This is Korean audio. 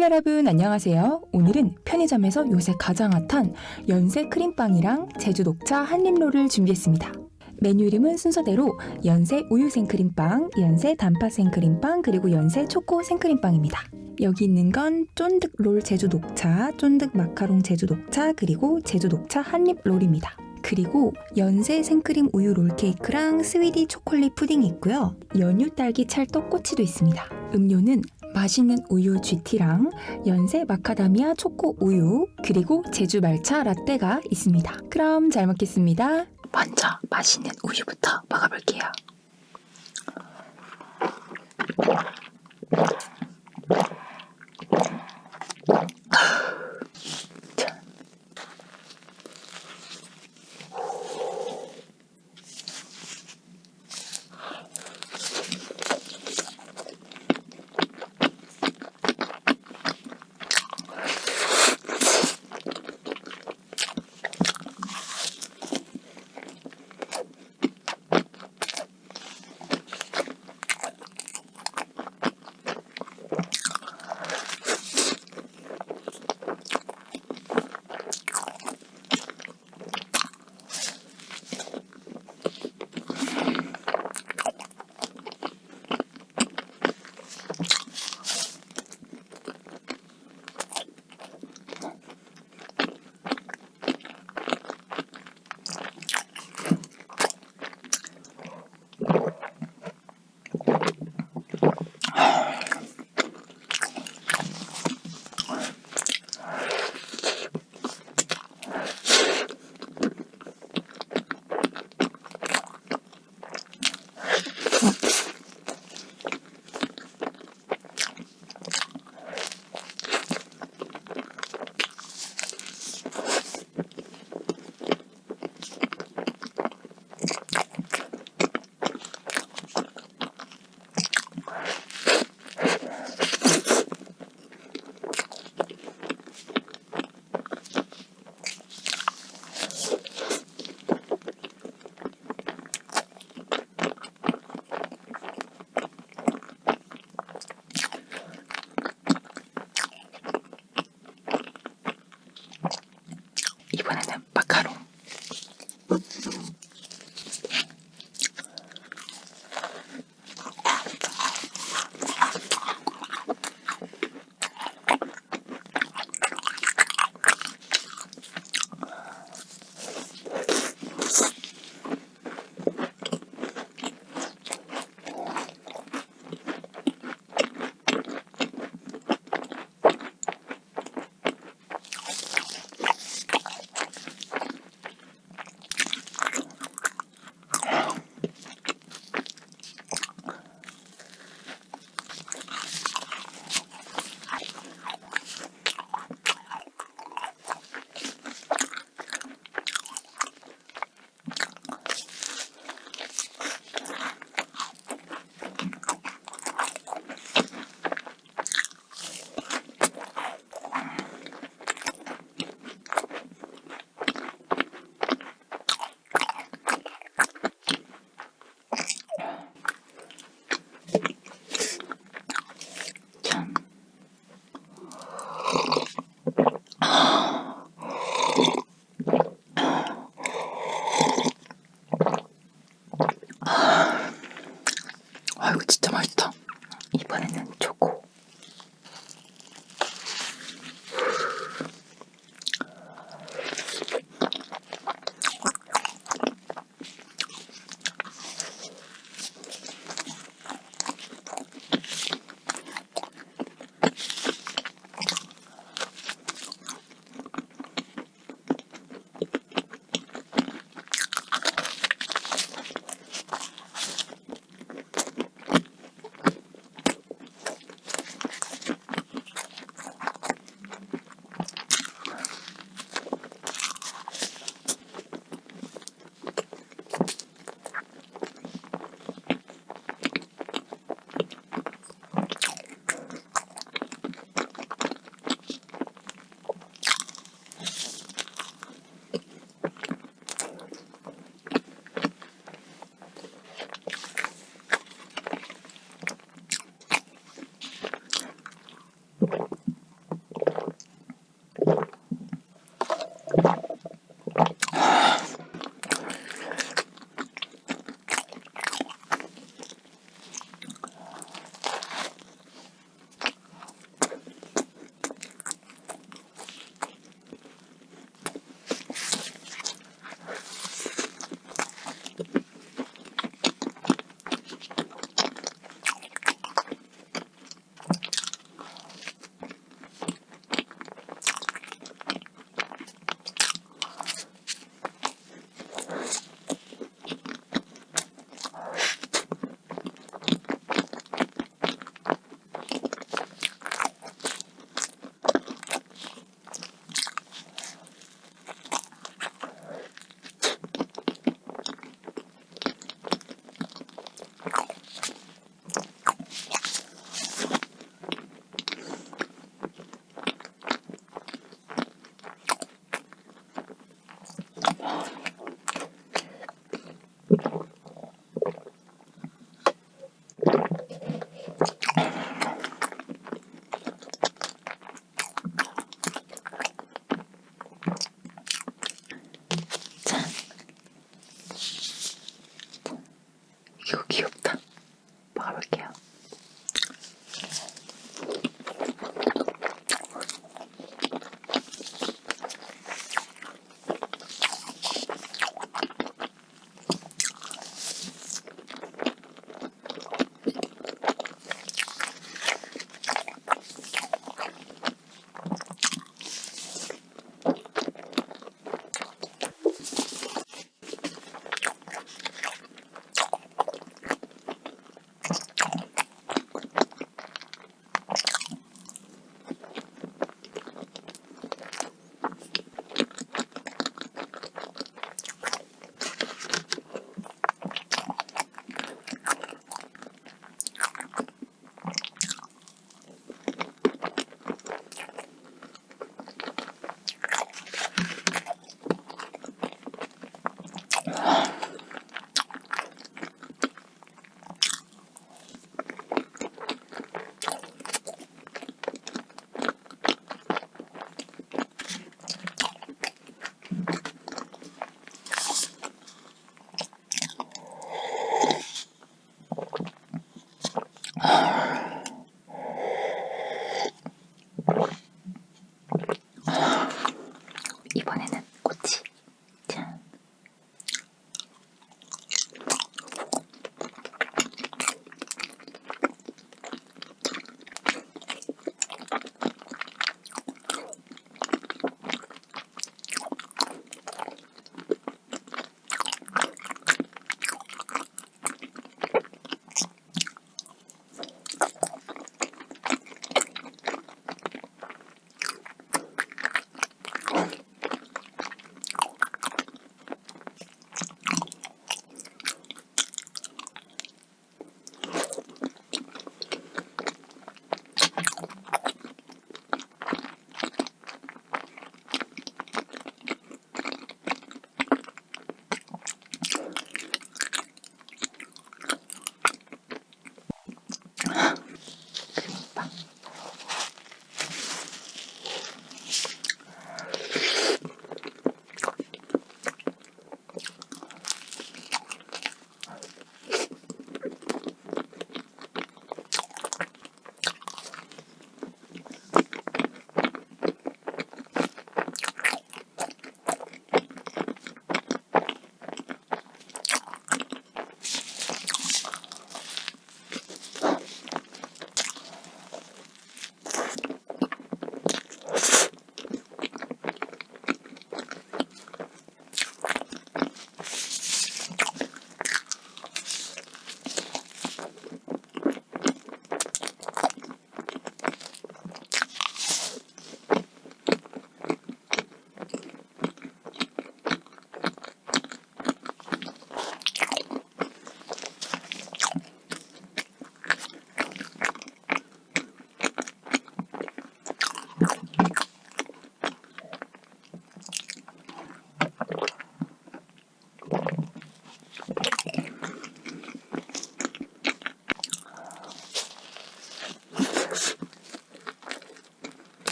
팬들 여러분 안녕하세요. 오늘은 편의점에서 요새 가장 핫한 연세 크림빵이랑 제주 녹차 한입롤을 준비했습니다. 메뉴 이름은 순서대로 연세 우유 생크림빵, 연세 단팥 생크림빵, 그리고 연세 초코 생크림빵입니다. 여기 있는 건 쫀득 롤 제주 녹차, 쫀득 마카롱 제주 녹차, 그리고 제주 녹차 한입 롤입니다. 그리고 연세 생크림 우유 롤 케이크랑 스위디 초콜릿 푸딩이 있고요. 연유 딸기 찰떡 꼬치도 있습니다. 음료는 맛있는 우유 GT랑 연세 마카다미아 초코 우유 그리고 제주 말차 라떼가 있습니다. 그럼 잘 먹겠습니다. 먼저 맛있는 우유부터 먹어볼게요.